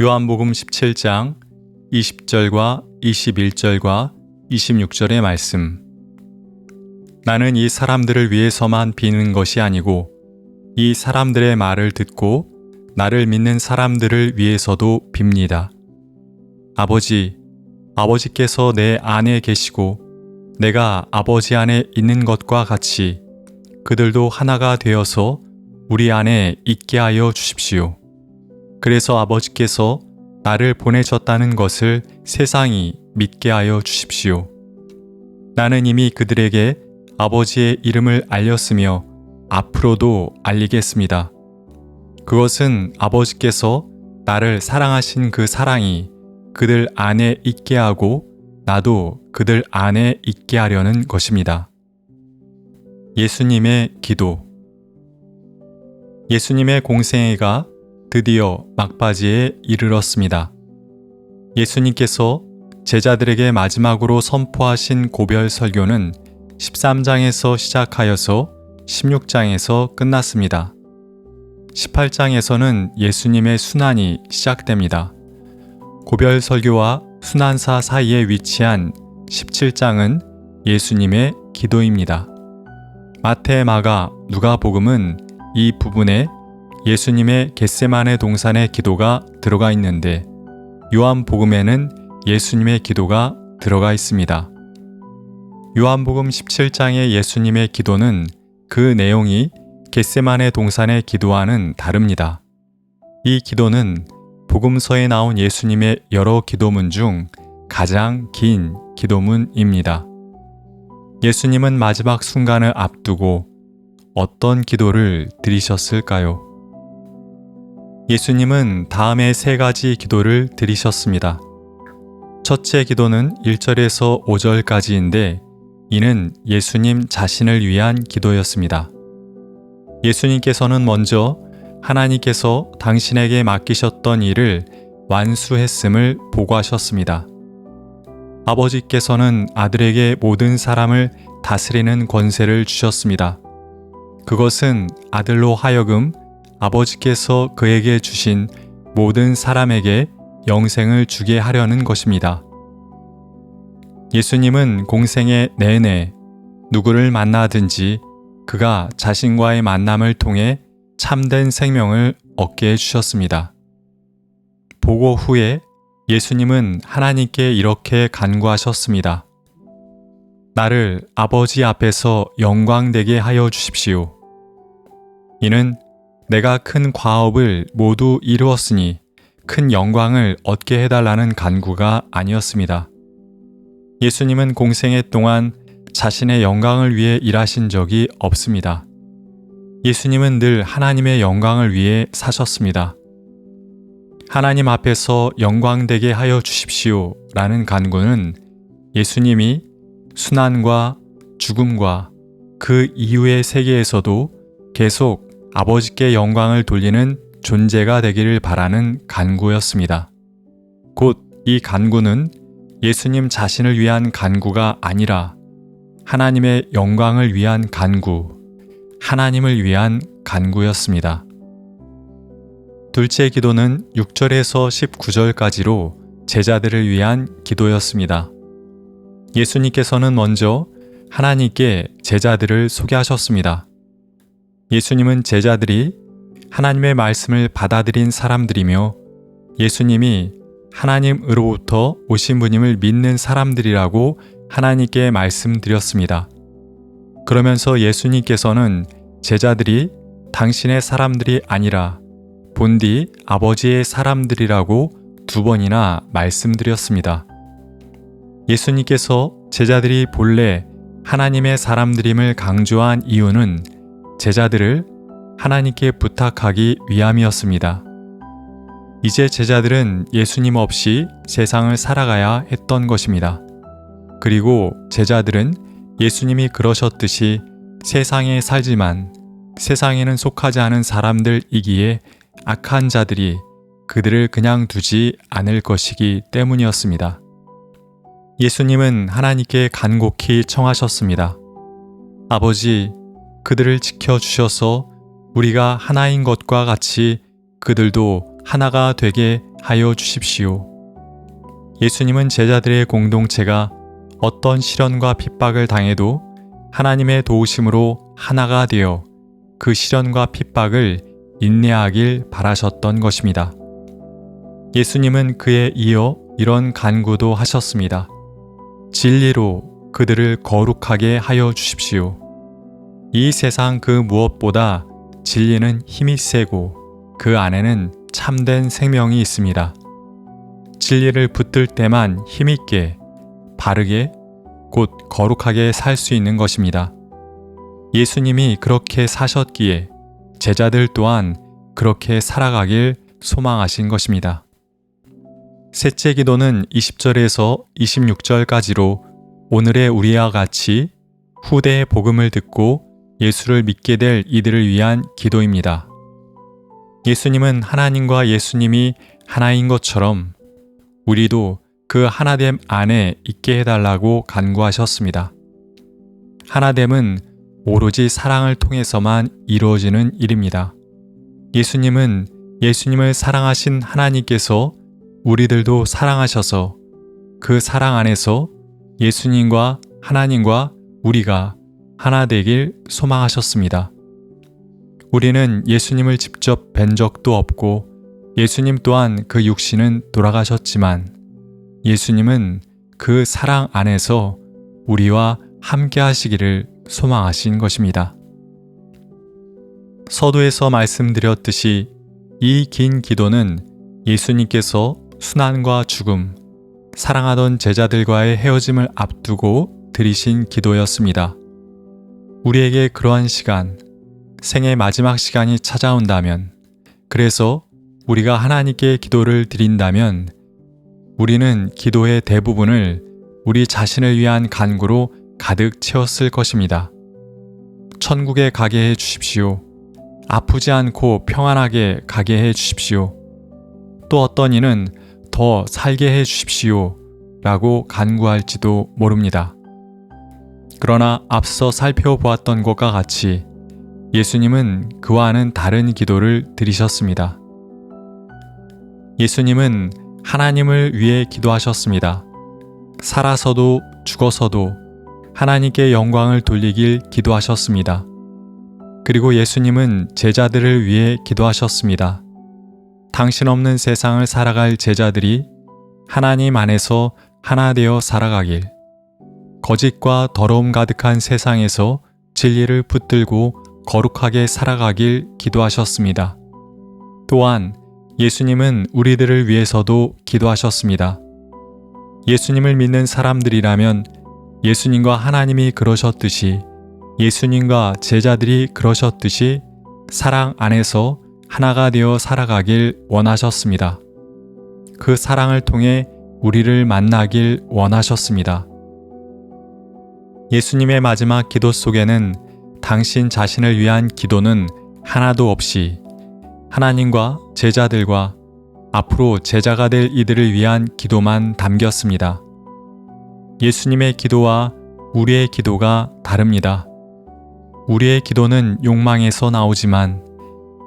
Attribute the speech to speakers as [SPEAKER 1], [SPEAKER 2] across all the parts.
[SPEAKER 1] 요한복음 17장 20절과 21절과 26절의 말씀. 나는 이 사람들을 위해서만 비는 것이 아니고 이 사람들의 말을 듣고 나를 믿는 사람들을 위해서도 빕니다. 아버지, 아버지께서 내 안에 계시고 내가 아버지 안에 있는 것과 같이 그들도 하나가 되어서 우리 안에 있게 하여 주십시오. 그래서 아버지께서 나를 보내셨다는 것을 세상이 믿게 하여 주십시오. 나는 이미 그들에게 아버지의 이름을 알렸으며 앞으로도 알리겠습니다. 그것은 아버지께서 나를 사랑하신 그 사랑이 그들 안에 있게 하고 나도 그들 안에 있게 하려는 것입니다. 예수님의 기도 예수님의 공생애가 드디어 막바지에 이르렀습니다. 예수님께서 제자들에게 마지막으로 선포하신 고별 설교는 13장에서 시작하여서 16장에서 끝났습니다. 18장에서는 예수님의 순환이 시작됩니다. 고별 설교와 순환사 사이에 위치한 17장은 예수님의 기도입니다. 마태, 마가, 누가복음은 이 부분에 예수님의 겟세만의 동산의 기도가 들어가 있는데 요한복음에는 예수님의 기도가 들어가 있습니다. 요한복음 17장의 예수님의 기도는 그 내용이 겟세만의 동산의 기도와는 다릅니다. 이 기도는 복음서에 나온 예수님의 여러 기도문 중 가장 긴 기도문입니다. 예수님은 마지막 순간을 앞두고 어떤 기도를 드리셨을까요? 예수님은 다음에 세 가지 기도를 드리셨습니다. 첫째 기도는 1절에서 5절까지인데 이는 예수님 자신을 위한 기도였습니다. 예수님께서는 먼저 하나님께서 당신에게 맡기셨던 일을 완수했음을 보고하셨습니다. 아버지께서는 아들에게 모든 사람을 다스리는 권세를 주셨습니다. 그것은 아들로 하여금 아버지께서 그에게 주신 모든 사람에게 영생을 주게 하려는 것입니다. 예수님은 공생의 내내 누구를 만나든지 그가 자신과의 만남을 통해 참된 생명을 얻게 해주셨습니다. 보고 후에 예수님은 하나님께 이렇게 간구하셨습니다. 나를 아버지 앞에서 영광되게 하여 주십시오. 이는 내가 큰 과업을 모두 이루었으니 큰 영광을 얻게 해달라는 간구가 아니었습니다. 예수님은 공생애 동안 자신의 영광을 위해 일하신 적이 없습니다. 예수님은 늘 하나님의 영광을 위해 사셨습니다. 하나님 앞에서 영광되게 하여 주십시오 라는 간구는 예수님이 순환과 죽음과 그 이후의 세계에서도 계속 아버지께 영광을 돌리는 존재가 되기를 바라는 간구였습니다. 곧 이 간구는 예수님 자신을 위한 간구가 아니라 하나님의 영광을 위한 간구, 하나님을 위한 간구였습니다. 둘째 기도는 6절에서 19절까지로 제자들을 위한 기도였습니다. 예수님께서는 먼저 하나님께 제자들을 소개하셨습니다. 예수님은 제자들이 하나님의 말씀을 받아들인 사람들이며 예수님이 하나님으로부터 오신 분임을 믿는 사람들이라고 하나님께 말씀드렸습니다. 그러면서 예수님께서는 제자들이 당신의 사람들이 아니라 본디 아버지의 사람들이라고 두 번이나 말씀드렸습니다. 예수님께서 제자들이 본래 하나님의 사람들임을 강조한 이유는 제자들을 하나님께 부탁하기 위함이었습니다. 이제 제자들은 예수님 없이 세상을 살아가야 했던 것입니다. 그리고 제자들은 예수님이 그러셨듯이 세상에 살지만 세상에는 속하지 않은 사람들이기에 악한 자들이 그들을 그냥 두지 않을 것이기 때문이었습니다. 예수님은 하나님께 간곡히 청하셨습니다. 아버지, 그들을 지켜주셔서 우리가 하나인 것과 같이 그들도 하나가 되게 하여 주십시오. 예수님은 제자들의 공동체가 어떤 시련과 핍박을 당해도 하나님의 도우심으로 하나가 되어 그 시련과 핍박을 인내하길 바라셨던 것입니다. 예수님은 그에 이어 이런 간구도 하셨습니다. 진리로 그들을 거룩하게 하여 주십시오. 이 세상 그 무엇보다 진리는 힘이 세고 그 안에는 참된 생명이 있습니다. 진리를 붙들 때만 힘있게, 바르게, 곧 거룩하게 살 수 있는 것입니다. 예수님이 그렇게 사셨기에 제자들 또한 그렇게 살아가길 소망하신 것입니다. 셋째 기도는 20절에서 26절까지로 오늘의 우리와 같이 후대의 복음을 듣고 예수를 믿게 될 이들을 위한 기도입니다. 예수님은 하나님과 예수님이 하나인 것처럼 우리도 그 하나됨 안에 있게 해달라고 간구하셨습니다. 하나됨은 오로지 사랑을 통해서만 이루어지는 일입니다. 예수님은 예수님을 사랑하신 하나님께서 우리들도 사랑하셔서 그 사랑 안에서 예수님과 하나님과 우리가 하나 되길 소망하셨습니다. 우리는 예수님을 직접 뵌 적도 없고 예수님 또한 그 육신은 돌아가셨지만 예수님은 그 사랑 안에서 우리와 함께 하시기를 소망하신 것입니다. 서두에서 말씀드렸듯이 이 긴 기도는 예수님께서 순환과 죽음, 사랑하던 제자들과의 헤어짐을 앞두고 드리신 기도였습니다. 우리에게 그러한 시간, 생의 마지막 시간이 찾아온다면, 그래서 우리가 하나님께 기도를 드린다면, 우리는 기도의 대부분을 우리 자신을 위한 간구로 가득 채웠을 것입니다. 천국에 가게 해 주십시오. 아프지 않고 평안하게 가게 해 주십시오. 또 어떤 이는 더 살게 해 주십시오. 라고 간구할지도 모릅니다. 그러나 앞서 살펴보았던 것과 같이 예수님은 그와는 다른 기도를 드리셨습니다. 예수님은 하나님을 위해 기도하셨습니다. 살아서도 죽어서도 하나님께 영광을 돌리길 기도하셨습니다. 그리고 예수님은 제자들을 위해 기도하셨습니다. 당신 없는 세상을 살아갈 제자들이 하나님 안에서 하나 되어 살아가길, 거짓과 더러움 가득한 세상에서 진리를 붙들고 거룩하게 살아가길 기도하셨습니다. 또한 예수님은 우리들을 위해서도 기도하셨습니다. 예수님을 믿는 사람들이라면 예수님과 하나님이 그러셨듯이 예수님과 제자들이 그러셨듯이 사랑 안에서 하나가 되어 살아가길 원하셨습니다. 그 사랑을 통해 우리를 만나길 원하셨습니다. 예수님의 마지막 기도 속에는 당신 자신을 위한 기도는 하나도 없이 하나님과 제자들과 앞으로 제자가 될 이들을 위한 기도만 담겼습니다. 예수님의 기도와 우리의 기도가 다릅니다. 우리의 기도는 욕망에서 나오지만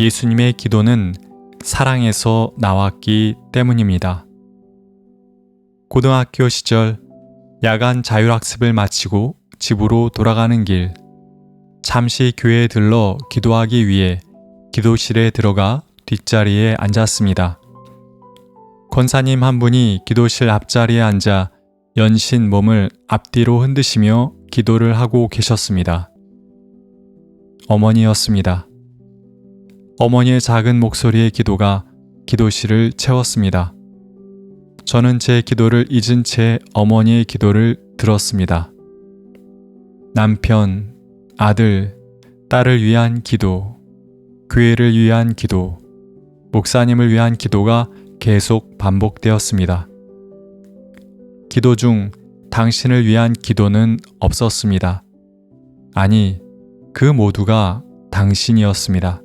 [SPEAKER 1] 예수님의 기도는 사랑에서 나왔기 때문입니다. 고등학교 시절 야간 자율학습을 마치고 집으로 돌아가는 길, 잠시 교회에 들러 기도하기 위해 기도실에 들어가 뒷자리에 앉았습니다. 권사님 한 분이 기도실 앞자리에 앉아 연신 몸을 앞뒤로 흔드시며 기도를 하고 계셨습니다. 어머니였습니다. 어머니의 작은 목소리의 기도가 기도실을 채웠습니다. 저는 제 기도를 잊은 채 어머니의 기도를 들었습니다. 남편, 아들, 딸을 위한 기도, 교회를 위한 기도, 목사님을 위한 기도가 계속 반복되었습니다. 기도 중 당신을 위한 기도는 없었습니다. 아니, 그 모두가 당신이었습니다.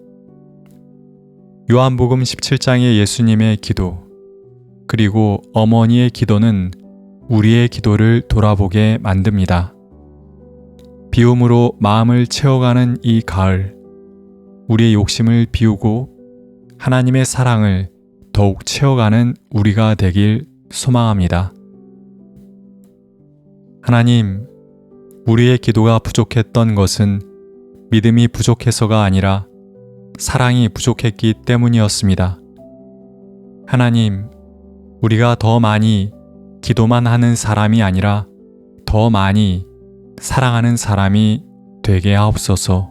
[SPEAKER 1] 요한복음 17장의 예수님의 기도, 그리고 어머니의 기도는 우리의 기도를 돌아보게 만듭니다. 비움으로 마음을 채워가는 이 가을, 우리의 욕심을 비우고 하나님의 사랑을 더욱 채워가는 우리가 되길 소망합니다. 하나님, 우리의 기도가 부족했던 것은 믿음이 부족해서가 아니라 사랑이 부족했기 때문이었습니다. 하나님, 우리가 더 많이 기도만 하는 사람이 아니라 더 많이 사랑하는 사람이 되게 하옵소서.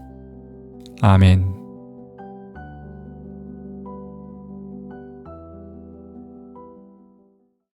[SPEAKER 1] 아멘.